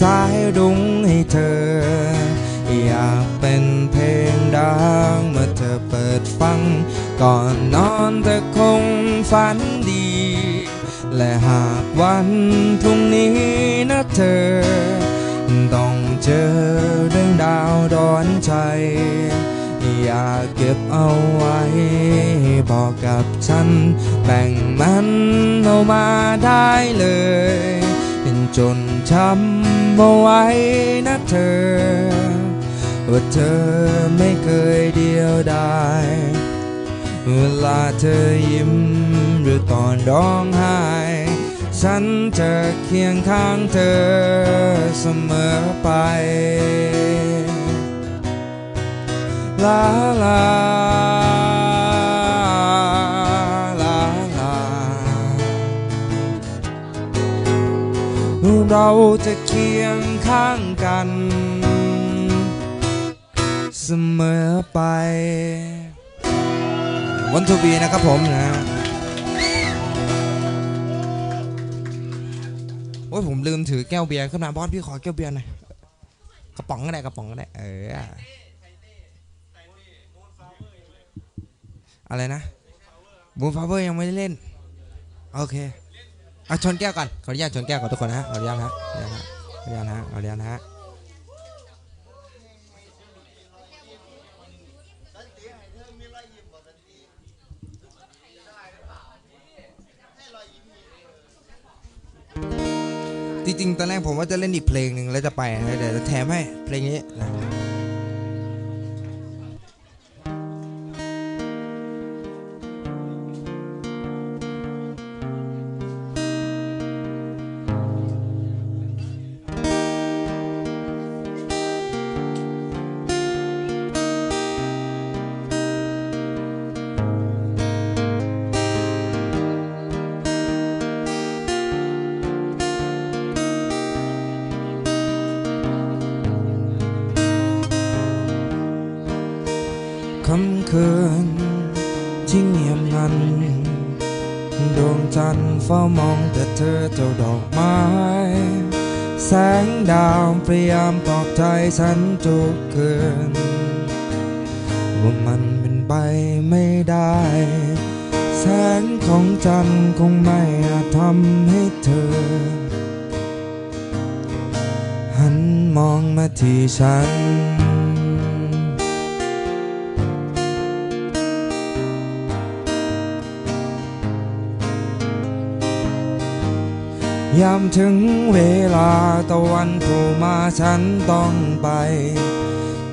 สายรุ้งให้เธอ อยากเป็นเพลงดังเมื่อเธอเปิดฟัง ก่อนนอนเธอคงฝันดี และหากวันพรุ่งนี้นะเธอ ต้องเจอเรื่องดาวร้อนใจ อยากเก็บเอาไว้ บอกกับฉัน แบ่งมันเอามาได้เลยเป็นจนช้ำ เอาไว้นะเธอ ว่าเธอไม่เคยเดียวดายเวลาเธอยิ้มหรือตอนร้องไห้ ฉันจะเคียงข้างเธอเสมอไป ลาลาลาลา เราจะเคียง ข้างกัน เสมอไป วันทูบีนะครับผมนะโอ้ยผมลืมถือแก้วเบียร์ขึ้นมาบอสพี่ขอแก้วเบียร์หน่อยกระป๋องก็ได้กระป๋องก็ได้เอออะไรนะบูนฟาเวอร์ยังไม่ได้เล่น โอเคเอาชนแก้วก่อนขออนุญาตชนแก้วก่อนทุกคนนะขออนุญาตฮะขออนุญาตฮะ เออนุญาตฮะเออนุญาตฮะจริงๆ ตอนแรกผมว่าจะเล่นอีกเพลงหนึ่งแล้วจะไปนะเดี๋ยวจะแถมให้เพลงนี้นะ คืนที่เงียบงัน ดวงจันทร์เฝ้ามองแต่เธอเจ้าดอกไม้ แสงดาวพยายามปลอบใจฉันทุกคืน ว่ามันเป็นไปไม่ได้ แสงของจันทร์คงไม่อาจทำให้เธอ หันมองมาที่ฉัน ยามถึงเวลาตะวันโผล่มาฉันต้องไป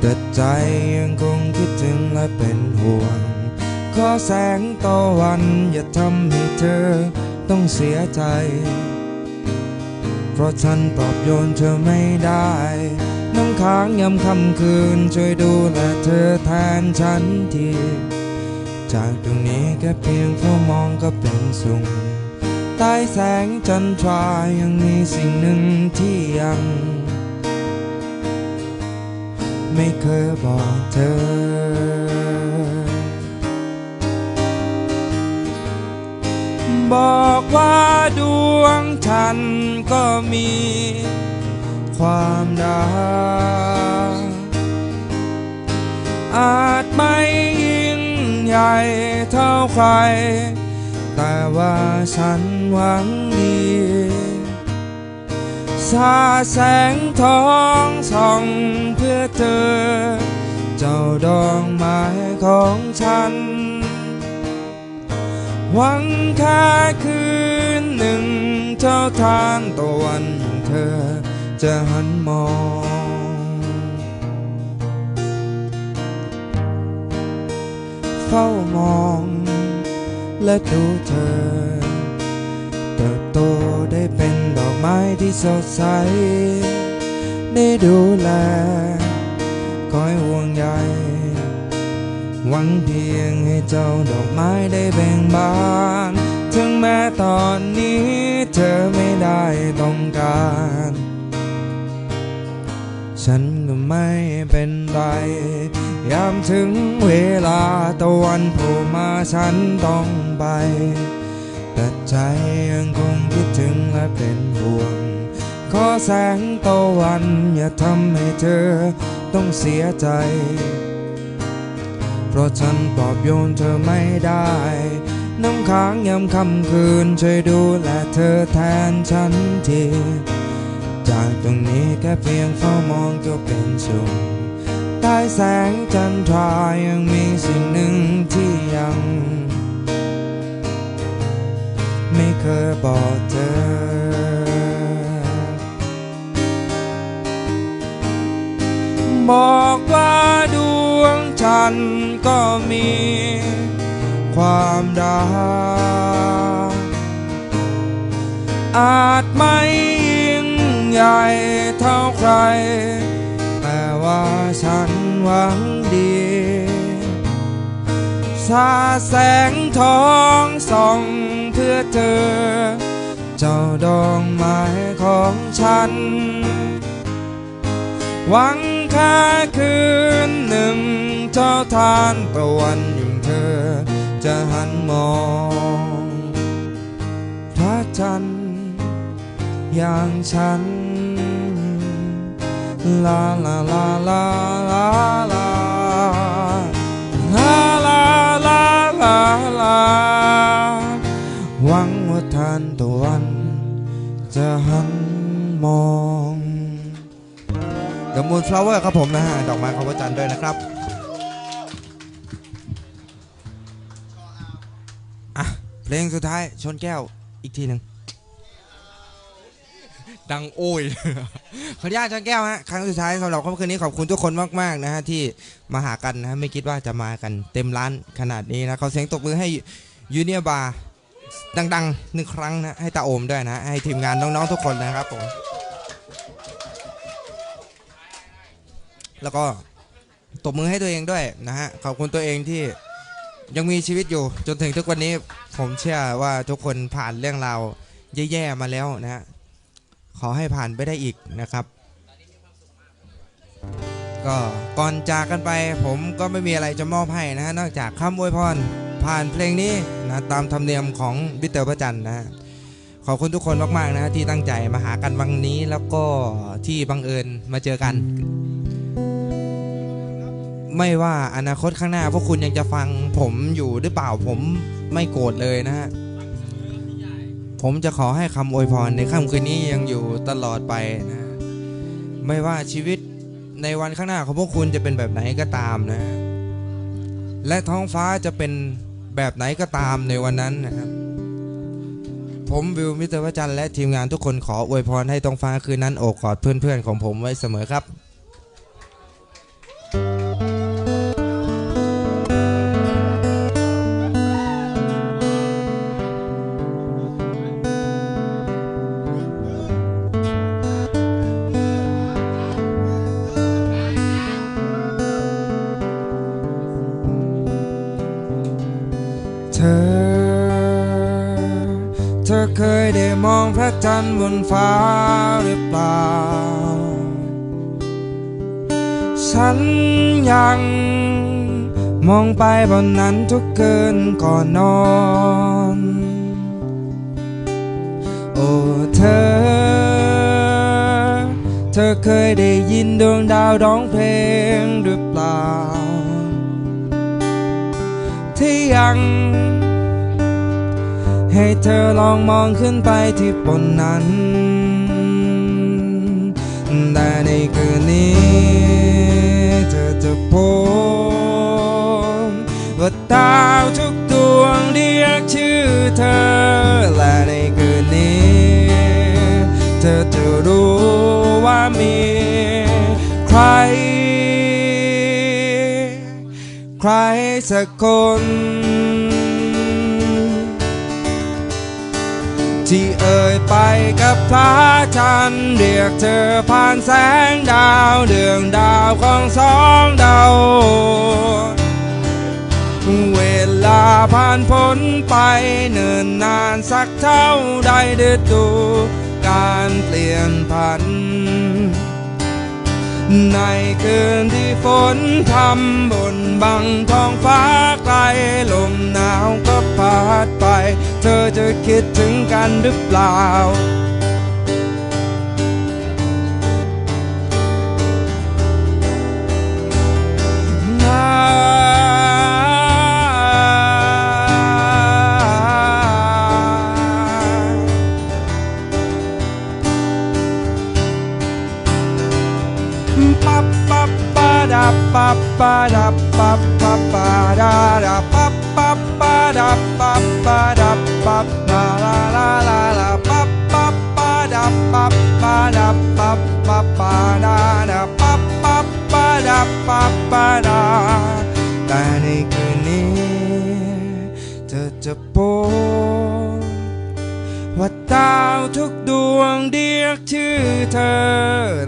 แต่ใจยังคงคิดถึงและเป็นห่วง ขอแสงตะวันอย่าทำให้เธอต้องเสียใจ เพราะฉันปลอบโยนเธอไม่ได้ น้ำค้างยามค่ำคืนช่วยดูแลเธอแทนฉันที จากตรงนี้แค่เพียงเฝ้ามองก็เป็นสุข ใต้แสงจันทรายังมีสิ่งหนึ่งที่ยัง ไม่เคยบอกเธอ บอกว่าดวงฉันก็มีความรักอาจไม่ยิ่งใหญ่เท่าใคร แต่ว่าฉันหวังดีสาแสงทองส่องเพื่อเธอ เจ้าดอกไม้ของฉันหวังแค่คืนหนึ่งเจ้าทานตะวันเธอจะหันมองเฝ้ามอง และดูเธอ เติบโตได้เป็นดอกไม้ที่สดใส ได้ดูแล คอยห่วงใย หวังเพียงให้เจ้าดอกไม้ได้เบ่งบาน ถึงแม้ตอนนี้เธอไม่ได้ต้องการ ฉันก็ไม่เป็นไร ยามถึงเวลาตะวันโผล่มาฉันต้องไป แต่ใจยังคงคิดถึงและเป็นห่วง ขอแสงตะวันอย่าทำให้เธอต้องเสียใจ เพราะฉันปลอบโยนเธอไม่ได้ น้ำค้างยามค่ำคืนช่วยดูแลเธอแทนฉันที จากตรงนี้แค่เพียงเฝ้ามองก็เป็นสุข ใต้แสงจันทรายังมีสิ่งหนึ่งที่ยัง ไม่เคยบอกเธอ บอกว่าดวงจันทร์ก็มี ความรักอาจไม่ยิ่งใหญ่เท่าใคร ว่าฉันหวังดีสาแสงทองส่องเพื่อเธอ เจ้าดอกไม้ของฉัน หวังแค่คืนหนึ่งเจ้าทานตะวันอย่งเธอ จะหันมองพระจันทร์อย่างฉัน ลาลาลาลาลาลาลาลาลาลาลาหวังว่าทานตะวัน จะหันมองเดอะมูนฟลาวเวอร์ครับผมนะฮะดอกไม้ของพระจันทร์ด้วยนะครับอะเพลงสุดท้ายชนแก้วอีกทีหนึ่งดังโอ้ย ขออนุญาตชนแก้วฮะครั้งสุดท้ายสำหรับค่ำคืนนี้ขอบคุณทุกคนมากๆนะฮะที่มาหากันนะฮะไม่คิดว่าจะมากันเต็มร้านขนาดนี้นะขอเสียงตบมือให้ยูเนียบาร์ดังๆหนึ่งครั้งนะให้ตาโอมด้วยนะให้ทีมงานน้องๆทุกคนนะครับผมแล้วก็ตบมือให้ตัวเองด้วยนะฮะขอบคุณตัวเองที่ยังมีชีวิตอยู่จนถึงทุกวันนี้ผมเชื่อว่าทุกคนผ่านเรื่องราวแย่ๆมาแล้วนะฮะ ขอให้ผ่านไปได้อีกนะครับ ก็ก่อนจากกันไปผมก็ไม่มีอะไรจะมอบให้นะฮะนอกจากคำอวยพรผ่านเพลงนี้นะตามธรรมเนียมของบิเตอร์พระจันทร์นะฮะขอบคุณทุกคนมากๆนะฮะที่ตั้งใจมาหากันวันนี้แล้วก็ที่บังเอิญมาเจอกัน ไม่ว่าอนาคตข้างหน้าพวกคุณยังจะฟังผมอยู่หรือเปล่าผมไม่โกรธเลยนะฮะ ผมจะขอให้คำอวยพรในค่ำคืนนี้ยังอยู่ตลอดไปนะ ไม่ว่าชีวิตในวันข้างหน้าของพวกคุณจะเป็นแบบไหนก็ตามนะ และท้องฟ้าจะเป็นแบบไหนก็ตามในวันนั้นนะครับ ผมวิวมิเตอร์วจันทร์และทีมงานทุกคนขออวยพรให้ท้องฟ้าคืนนั้นโอบกอดเพื่อนๆของผมไว้เสมอครับ ยได้มองพระจันทร์บนฟ้าหรือเปล่า ฉันยังมองไปบนนั้นทุกคืนก่อนนอน โอ้เธอ เธอเคยได้ยินดวงดาวร้องเพลงหรือเปล่า ที่ยัง ให้เธอลองมองขึ้นไปที่บนนั้น แต่ในคืนนี้ เธอจะพบว่าดาวทุกดวงเรียกชื่อเธอ และในคืนนี้ เธอจะรู้ว่ามีใคร ใครสักคน ที่เอ่ยไปกับพระจันทร์เรียกเธอผ่านแสงดาวเดืองดาวของสองดาวเวลาผ่านพ้นไปเนิ่นนานสักเท่าใดฤดูการเปลี่ยนผัน ในคืนที่ฝนพรำบนบังท้องฟ้า คิดถึงกันหรือเปล่า pa pa da pa pa ปับปะดับปับปับปะดาดับปับปับปะดับปับปะดาแต่ในคืนนี้เธอจะพบว่าดาวทุกดวงเรียกชื่อเธอ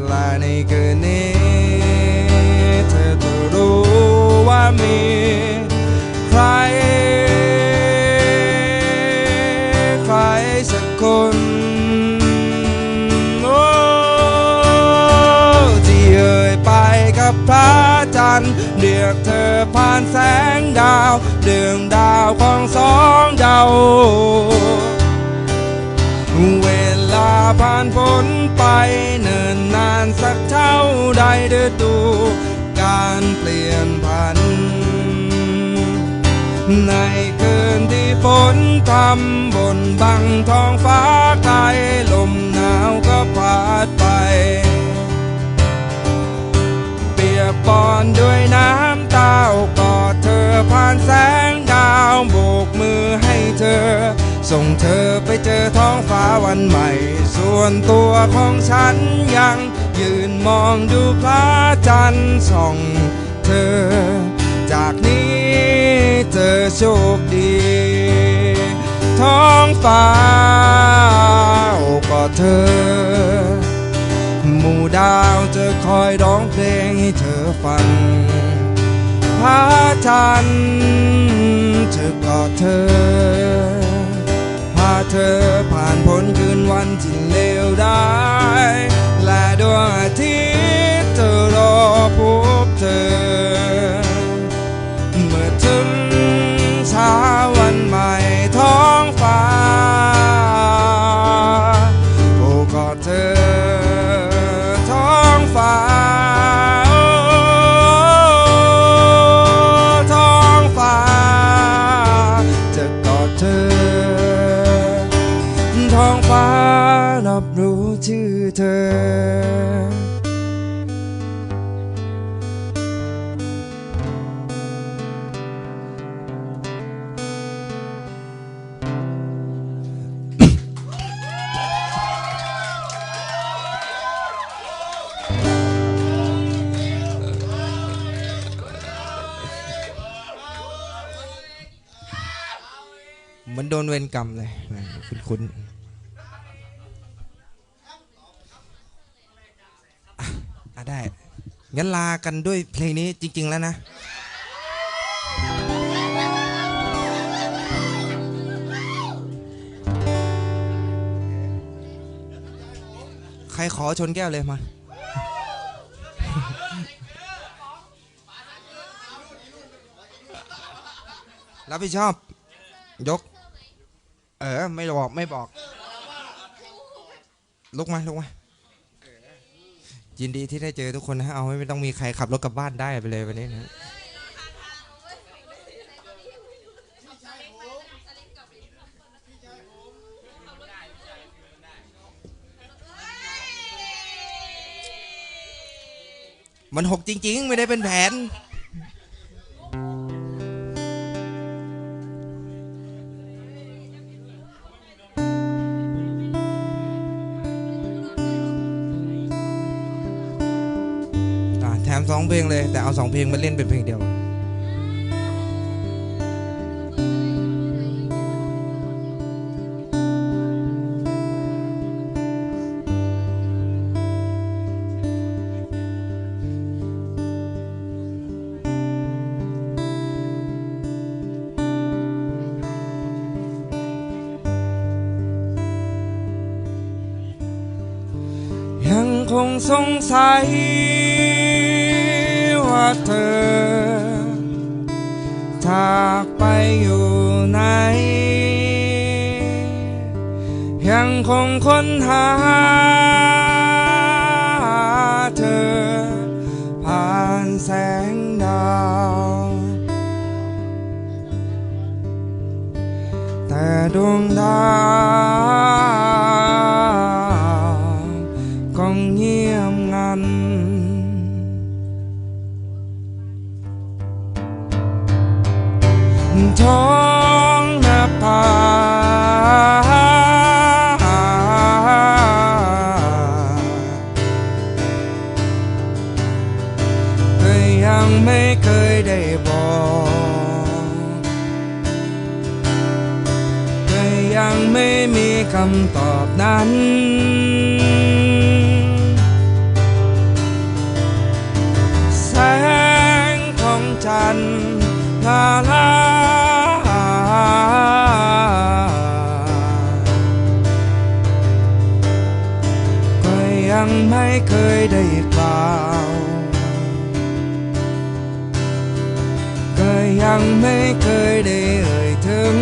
และในคืนนี้ เธอจะรู้ว่ามี กับพระจันทร์เรียกเธอผ่านแสงดาวเดืองดาวของสองดาวเวลาผ่านพ้นไปเนิ่นนานสักเท่าใดเดือดูการเปลี่ยนผัน ในคืนที่ฝนทำบนบังท้องฟ้าไกลลมหนาวก็พัดไป ปอนด้วยน้ำตาโอบกอดเธอผ่านแสงดาวโบกมือให้เธอ ส่งเธอไปเจอท้องฟ้าวันใหม่ ส่วนตัวของฉันยังยืนมองดูพระจันทร์ส่องเธอ จากนี้เธอโชคดี ท้องฟ้าโอบกอดเธอ หมู่ดาวจะคอยร้องเพลงให้เธอฟังพระจันทร์จะกอดเธอ พาเธอผ่านพ้นคืนวันที่เลวร้ายและดวงอาทิตย์จะรอพบเธอ เมื่อถึงเช้าวันใหม่ท้องฟ้า ท้องฟ้ารับรู้ชื่อเธอ เหมือนโดนเวรกรรมเลยนะคุณคุ อะได้ งั้นลากันด้วยเพลงนี้จริง ๆ แล้วนะ ใครขอชนแก้วเลยมา รับผิดชอบ ยก เออ ไม่บอก ไม่บอก ลุกมา ลุกมา ยินดีที่ได้เจอทุกคนนะฮะเอาไม่ต้องมีใครขับรถกลับบ้านได้ไปเลยวันนี้นะมันหกจริง ๆ ไม่ได้เป็นแผน องเพลงเลย แต่เอาสองเพลงมาเล่นเป็นเพลงเดียว เธอจากไปอยู่ไหน ยังคงค้นหาเธอ ผ่านแสงดาว แต่ดวงดาว ไม่เคยได้บอกแต่ยังไม่มีคำตอบนั้น ยได้เอ่ยถึง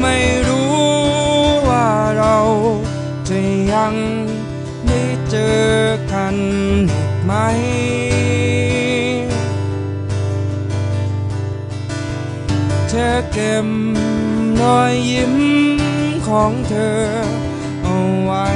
ไม่รู้ว่าเราจะยังได้เจอกันอีกไหม เธอเก็บรอยยิ้มของเธอเอาไว้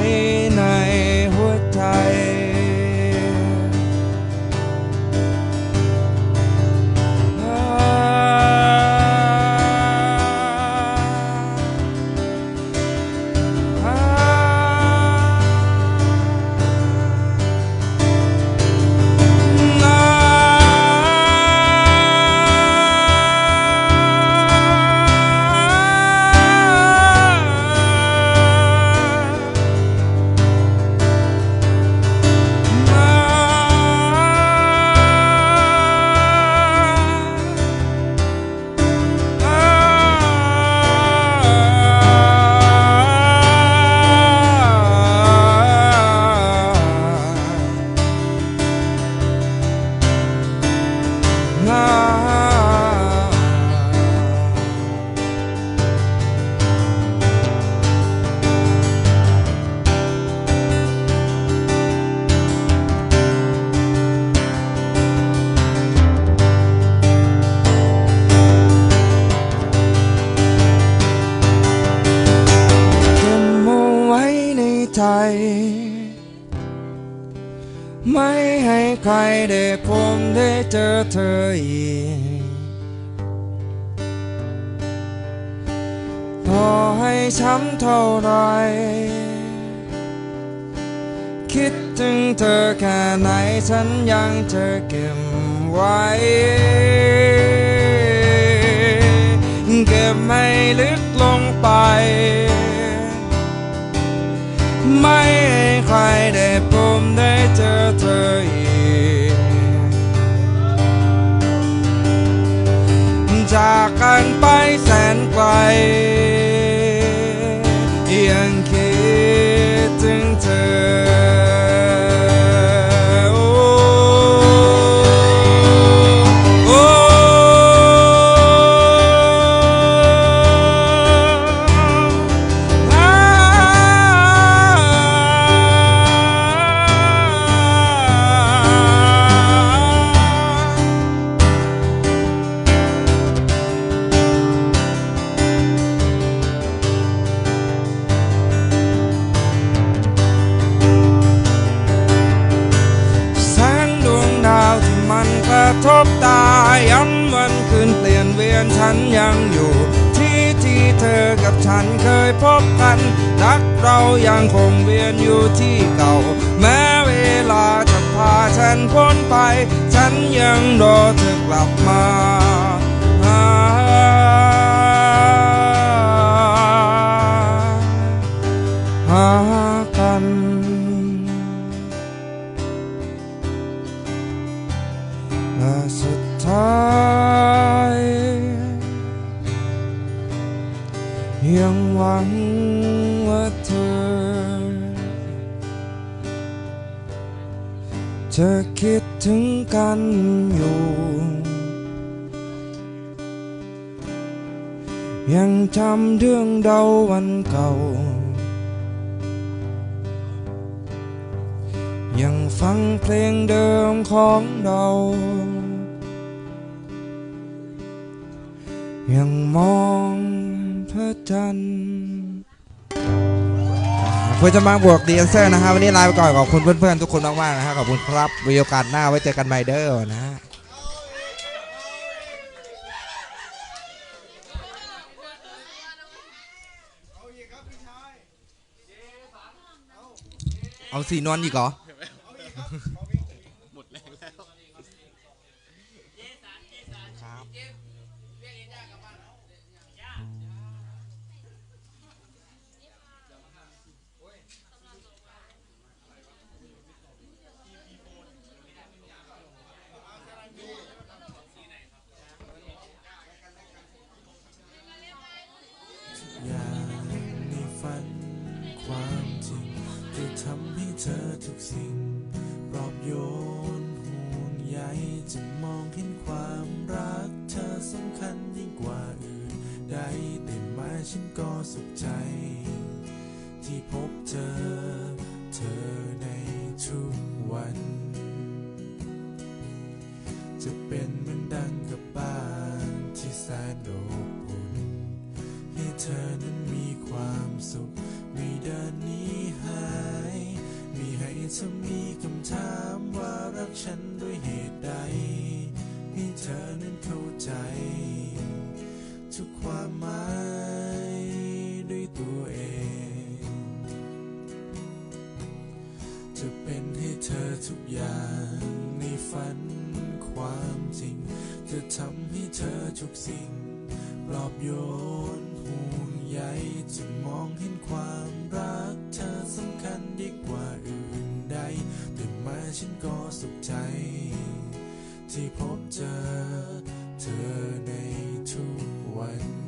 ได้พบได้เจอเธออีกต่อให้ช้ำเท่าไรคิดถึงเธอแค่ไหนฉันยังจะเก็บไว้ เก็บไม่ลึกลงไป ไม่ให้ใครได้พบ นฉันยังอยู่ ที่ที่เธอกับฉันเคยพบกันรักเรายังคงเวียนอยู่ที่เก่า แม้เวลาจะพาฉันพ้นไป ฉันยังรอเธอกลับมา ยังหวังว่าเธอ จะคิดถึงกันอยู่ ยังจำเรื่องเดาวันเก่า ยังฟังเพลงเดิมของเรายังมอง จันทร์เพื่อจะมาบวกดีเอนเซอร์นะครับวันนี้ลาไปก่อนขอบคุณเพื่อนๆทุกคนมากๆนะครับขอบคุณครับมีโอกาสหน้าไว้เจอกันใหม่เด้อนะฮะเอาสีนวลอีกเหรอ Sometimes. ฝันความจริง จะทำให้เธอทุกสิ่ง ปลอบโยนห่วงใยจะมองเห็นความรักเธอสำคัญยิ่งกว่าอื่นใดตื่นมาฉันก็สุขใจ ที่พบเจอเธอในทุกวัน